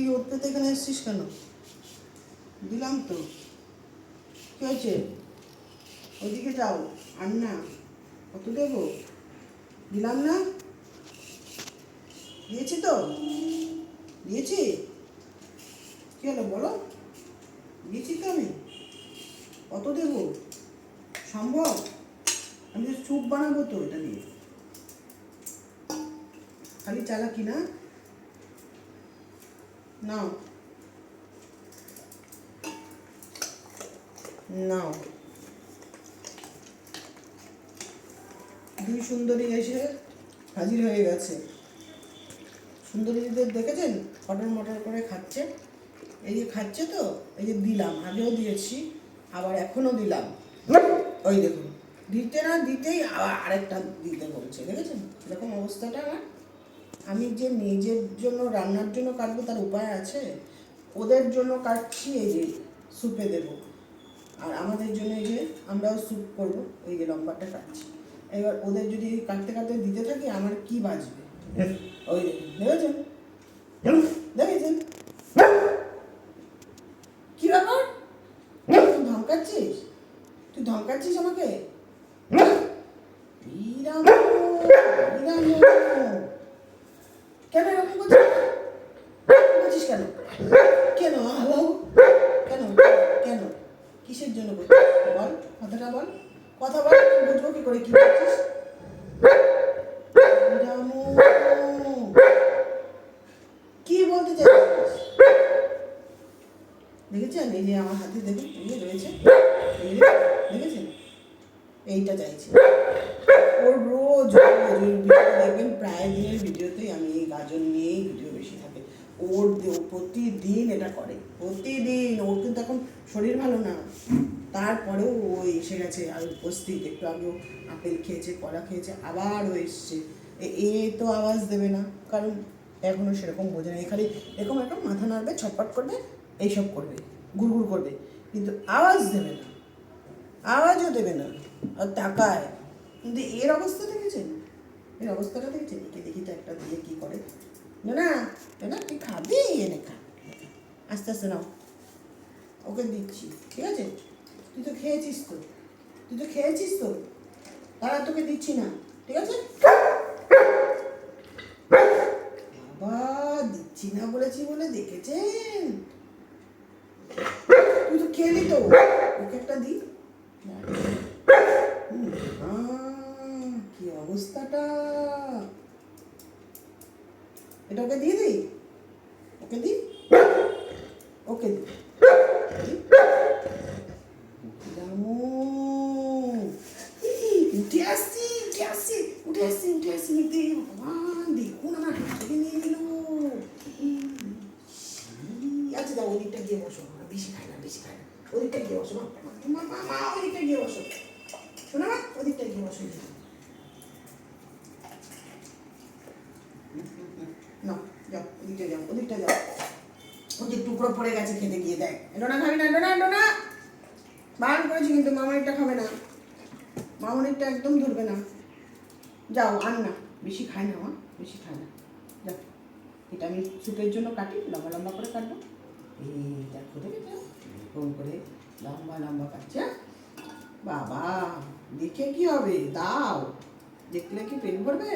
কি ওর পেতে এখানে এসছিস কেন? দিলাম তো। কি হয়েছে? ওইদিকে যাও আর না কত দেবো? দিলাম না? দিয়েছি তো। দিয়েছি? কি হলো বলো? দিয়েছি তো আমি। কত দেবো? সম্ভব? আমি তো স্যুপ বানাবো তো এটা দিয়ে খালি চালাকি না? নাও নাও দুই সুন্দরী এসে হাজির হয়ে গেছে। সুন্দরীদের দেখেছেন? ফটর মটর করে খাচ্ছে। এই যে খাচ্ছে তো, এই যে দিলাম, আগেও দিয়েছি, আবার এখনও দিলাম। ওই দেখুন, দিতে না দিতেই আবার আরেকটা দিতে বলছে, দেখেছেন? এরকম অবস্থাটা আমার আমি যে নিজের জন্য রান্নার জন্য কাটবো তার উপায় আছে? ওদের জন্য কাটছি এই যে স্যুপে দেব। আর আমাদের জন্য এই যে আমরাও স্যুপ করব এই যে লম্বাটা কাটছি। এবার ওদের যদি কাটতে কাটতে দিতে থাকি আমার কি বাঁচবে ওই দেখেছেন? দেখেছেন? কি ব্যাপার? তুই ধমকাচ্ছিস। তুই ধমকাচ্ছিস আমাকে? ইরাম ইরাম কেন এরকম করছিস? করছিস কেন? কেন? কেন? কেন? কিসের জন্য করছিস বল কথাটা বল। কথা বল বুঝব কি করে কি করছিস? কি বলতে চাইছিস? দেখেছেন? এই যে আমার হাতে দেখুন রয়েছে। দেখেছেন? এইটা চাইছি। ওর রোজ ওর ভিডিও দেখবেন, প্রায় দিনের ভিডিওতেই আমি এই গাজন নিয়েই ভিডিও বেশি থাকে। ওর প্রতিদিন এটা করে, প্রতিদিন। ওর কিন্তু এখন শরীর ভালো না। তারপরেও ও এসে গেছে আর উপস্থিত। একটু আগেও আপেল খেয়েছে, কলা খেয়েছে, আবার ও এসছে। এ- তো আওয়াজ দেবে না, কারণ এখনও সেরকম বোঝে না। এখানে এরকম একটা মাথা নাড়বে, ছটপট করবে, এইসব করবে গুড়গুড় করবে। কিন্তু আওয়াজ দেবে না। আওয়াজও দেবে না। তাকায়। কিন্তু এর অবস্থা দেখেছেন? এর অবস্থাটা দেখেছেন? একে দেখি তো একটা দিয়ে কি করে। না না তুই খাবি? এনে খা। আস্তে আস্তে নাও। ওকে দিচ্ছি। ঠিক আছে? তুই তো খেয়েছিস তো। তুই তো খেয়েছিস তো। তারা তোকে দিচ্ছি না। ঠিক আছে? বাবা দিচ্ছি না বলেছি বলে দেখেছেন? তুই তো খেলি তো। ওকে একটা দি। হুম, আহ, কি অবস্থাটা? এটা ওকে দিয়ে দিই? ওকে দি ওকে দি দি। রামু উঠে আচ্ছা দাও ওদিকটা গিয়ে বসো। বেশি খাই না, বেশি খাই না। ওদিকটা গিয়ে বসো। মা মা মা, ওদিকটা গিয়ে বসো। শোনো মা ওদিকটা গিয়ে বসো না, যাও, ওদিকটা যাও ওদিকটা যাও। যে টুকরো পড়ে গেছে খেতে গিয়ে, দেখ। ডোনা খাবি না ডোনা ডোনা বারণ করেছি কিন্তু মামনিরটা খাবে না। মামনিরটা একদম ধরবে না। যাও, আন না। বেশি খায় না মা, বেশি খায় না। যাও। এটা আমি স্যুপের জন্য কাটি, লম্বা লম্বা করে কাটবো। এই দেখো, দেখেছ? করে লম্বা লম্বা কাটছে হ্যাঁ? বাবা দেখে কি হবে? দাও। দেখলে কি পেন ভরবে